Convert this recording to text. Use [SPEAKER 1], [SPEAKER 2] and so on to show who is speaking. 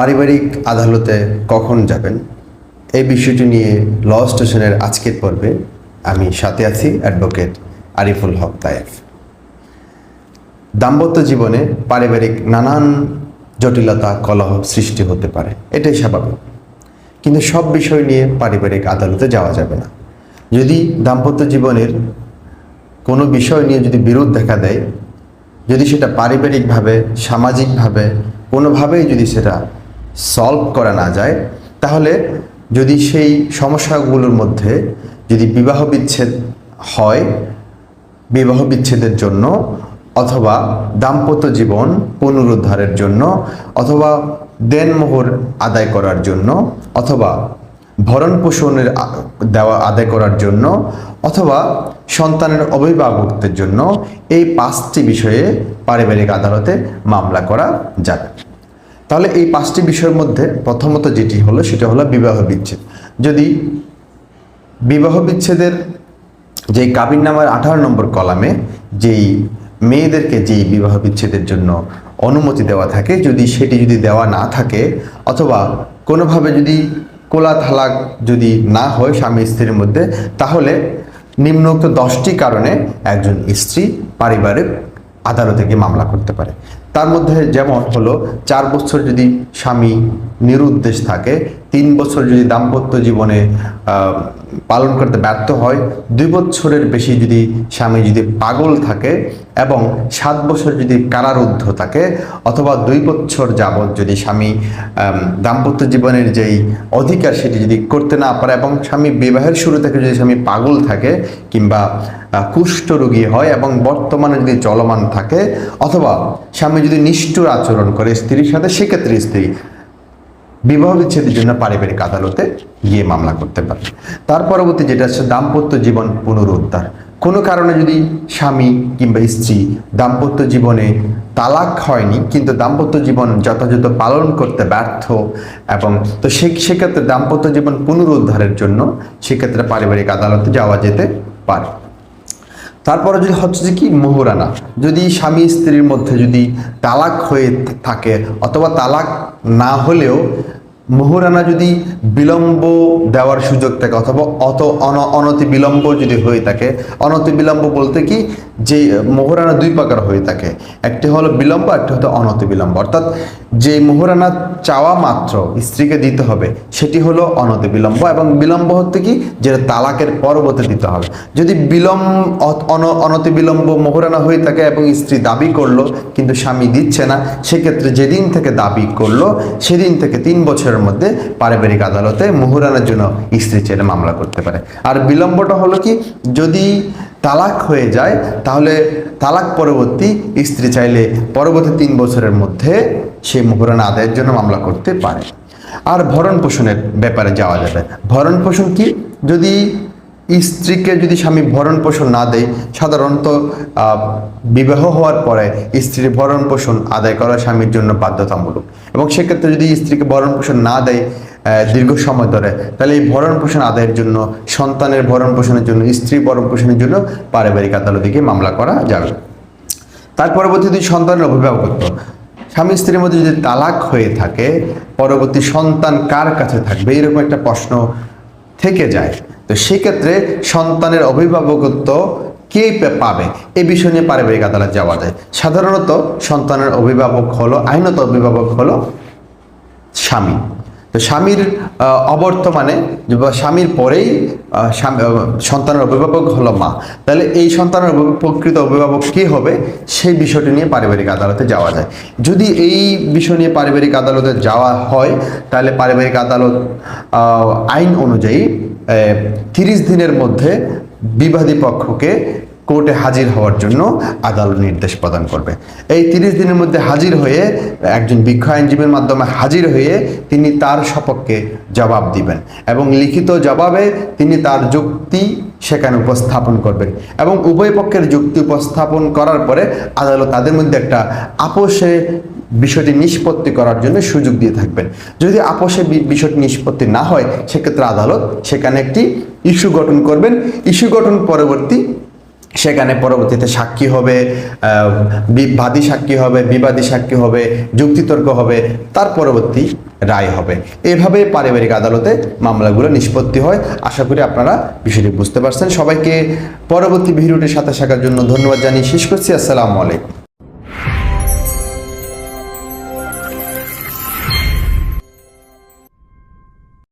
[SPEAKER 1] পারিবারিক আদালতে কখন যাবেন? এই বিষয়টি নিয়ে ল স্টেশনের আজকের পর্বে আমি সাথে আছি অ্যাডভোকেট আরিফুল হক তায়েফ। দাম্পত্য জীবনে পারিবারিক নানান জটিলতা, কলহ সৃষ্টি হতে পারে, এটাই স্বাভাবিক। কিন্তু সব বিষয় নিয়ে পারিবারিক আদালতে যাওয়া যাবে না। যদি দাম্পত্য জীবনের কোনো বিষয় নিয়ে যদি বিরোধ দেখা দেয়, যদি সেটা পারিবারিকভাবে, সামাজিকভাবে, কোনোভাবেই যদি সেটা সলভ করা না যায়, তাহলে যদি সেই সমস্যাগুলোর মধ্যে যদি বিবাহ বিচ্ছেদ হয়, বিবাহ বিচ্ছেদের জন্য অথবা দাম্পত্য জীবন পুনরুদ্ধারের জন্য অথবা দেনমোহর আদায় করার জন্য অথবা ভরণ পোষণের দেওয়া আদায় করার জন্য অথবা সন্তানের অভিভাবকদের জন্য এই পাঁচটি বিষয়ে পারিবারিক আদালতে মামলা করা যাবে। তাহলে এই পাঁচটি বিষয়ের মধ্যে প্রথমত যেটি হলো, সেটা হলো বিবাহ বিচ্ছেদ। যদি বিবাহ বিচ্ছেদের যে কাবিন নামার আঠারো নম্বর কলামে যেই মেয়েদেরকে যেই বিবাহ বিচ্ছেদের জন্য অনুমতি দেওয়া থাকে, যদি সেটি যদি দেওয়া না থাকে, অথবা কোনোভাবে যদি কোলা থালাক যদি না হয় স্বামী স্ত্রীর মধ্যে, তাহলে নিম্নোক্ত দশটি কারণে একজন স্ত্রী পারিবারিক আদালতে গিয়ে মামলা করতে পারে। তার মধ্যে যেমন হলো চার বছর যদি স্বামী নিরুদ্দেশ থাকে তিন বছর যদি দাম্পত্য জীবনে পালন করতে ব্যর্থ হয়, দুই বছরের বেশি যদি স্বামী যদি পাগল থাকে এবং সাত বছর যদি কারারুদ্ধ থাকে অথবা দুই বছর যাবৎ যদি স্বামী দাম্পত্য জীবনের যেই অধিকার সেটি যদি করতে না পারে এবং স্বামী বিবাহের শুরু থেকে যদি স্বামী পাগল থাকে কিংবা কুষ্ঠরোগী হয় এবং বর্তমানে যদি চলমান থাকে অথবা স্বামী যদি নিষ্ঠুর আচরণ করে স্ত্রীর সাথে, সেক্ষেত্রে স্ত্রী বিবাহ বিচ্ছেদের জন্য পারিবারিক আদালতে গিয়ে মামলা করতে পারে। তার পরবর্তী যেটা হচ্ছে দাম্পত্য জীবন পুনরুদ্ধার। কোনো কারণে যদি স্বামী কিংবা স্ত্রী দাম্পত্য জীবনে তালাক হয়নি, কিন্তু দাম্পত্য জীবন যথাযথ পালন করতে ব্যর্থ এবং তো সে, সেক্ষেত্রে দাম্পত্য জীবন পুনরুদ্ধারের জন্য সেক্ষেত্রে পারিবারিক আদালতে যাওয়া যেতে পারে। তারপরে যদি হচ্ছে যে কি? মোহরানা। যদি স্বামী স্ত্রীর মধ্যে যদি তালাক হয়ে থাকে অথবা তালাক না হলেও মোহরানা যদি বিলম্ব দেওয়ার সুযোগ থাকে অথবা অত অন- অনতি বিলম্ব যদি হয়ে থাকে, অনতি বিলম্ব বলতে কি যে মোহরানা দুই প্রকার হয়ে থাকে। একটি হলো বিলম্ব, একটি হলো অনতি বিলম্ব। অর্থাৎ যে মোহরানা চাওয়া মাত্র স্ত্রীকে দিতে হবে, সেটি হলো অনতি বিলম্ব এবং বিলম্ব হতে কি? যেটা তালাকের পরবর্তী দিতে হবে। যদি বিলম্ব অনতি বিলম্ব মোহরানা হয়ে থাকে এবং স্ত্রী দাবি করল, কিন্তু স্বামী দিচ্ছে না, সেক্ষেত্রে যেদিন থেকে দাবি করল, সেদিন থেকে তিন বছরের মধ্যে পারিবারিক আদালতে মোহরানার জন্য স্ত্রী ছেলে মামলা করতে পারে। আর বিলম্বটা হলো কি, যদি তালাক হয়ে যায়, তাহলে তালাক পরবর্তী স্ত্রী চাইলে পরবর্তী তিন বছরের মধ্যে সে মোহরানা আদায়ের জন্য মামলা করতে পারে। আর ভরণ পোষণের ব্যাপারে যাওয়া যাবে। ভরণ পোষণ কি? যদি স্ত্রীকে যদি স্বামী ভরণ পোষণ না দেয়, সাধারণত বিবাহ হওয়ার পরে স্ত্রীর ভরণ পোষণ আদায় করা স্বামীর জন্য বাধ্যতামূলক। এবং সেক্ষেত্রে যদি স্ত্রীকে ভরণ পোষণ না দেয় দীর্ঘ সময় ধরে, তাহলে এই ভরণ পোষণ আদায়ের জন্য, সন্তানের ভরণ পোষণের জন্য, স্ত্রী ভরণ পোষণের জন্য পারিবারিক আদালতে গিয়ে মামলা করা যাবে। তার পরবর্তী যদি সন্তানের অভিভাবকত্ব। স্বামী স্ত্রীর মধ্যে যদি তালাক হয়ে থাকে, পরবর্তী সন্তান কার কাছে থাকবে? এরকম একটা প্রশ্ন থেকে যায়। তো সেক্ষেত্রে সন্তানের অভিভাবকত্ব কে পাবে? এ বিষয় নিয়ে পারিবারিক আদালত যাওয়া যায়। সাধারণত সন্তানের অভিভাবক হলো, আইনত অভিভাবক হলো স্বামী। তো স্বামীর অবর্তমানে বা স্বামীর পরেই সন্তানের অভিভাবক হলো মা। তাহলে এই সন্তানের প্রকৃত অভিভাবক কে হবে? সেই বিষয়টি নিয়ে পারিবারিক আদালতে যাওয়া যায়। যদি এই বিষয় নিয়ে পারিবারিক আদালতে যাওয়া হয়, তাহলে পারিবারিক আদালত আইন অনুযায়ী তিরিশ দিনের মধ্যে বিবাদী পক্ষকে কোর্টে হাজির হওয়ার জন্য আদালত নির্দেশ প্রদান করবে। এই তিরিশ দিনের মধ্যে হাজির হয়ে একজন বিজ্ঞ আইনজীবীর মাধ্যমে হাজির হয়ে তিনি তার সপক্ষে জবাব দিবেন এবং লিখিত জবাবে তিনি তার যুক্তি সেখানে উপস্থাপন করবেন এবং উভয় পক্ষের যুক্তি উপস্থাপন করার পরে আদালত তাদের মধ্যে একটা আপোষে বিষয়টি নিষ্পত্তি করার জন্য সুযোগ দিয়ে থাকবেন। যদি আপোষে বিষয়টি নিষ্পত্তি না হয়, সেক্ষেত্রে আদালত সেখানে একটি ইস্যু গঠন করবেন। ইস্যু গঠন পরবর্তী সেখানে পরবর্তীতে সাক্ষী হবে বাদী সাক্ষী হবে, বিবাদী সাক্ষী হবে, যুক্তিতর্ক হবে, তার পরবর্তী রায় হবে। এভাবে পারিবারিক আদালতে মামলাগুলো নিষ্পত্তি হয়। আশা করি আপনারা বিষয়টি বুঝতে পারছেন। সবাইকে পরবর্তী ভিডিওটির সাথে থাকার জন্য ধন্যবাদ জানিয়ে শেষ করছি। আসসালামু আলাইকুম।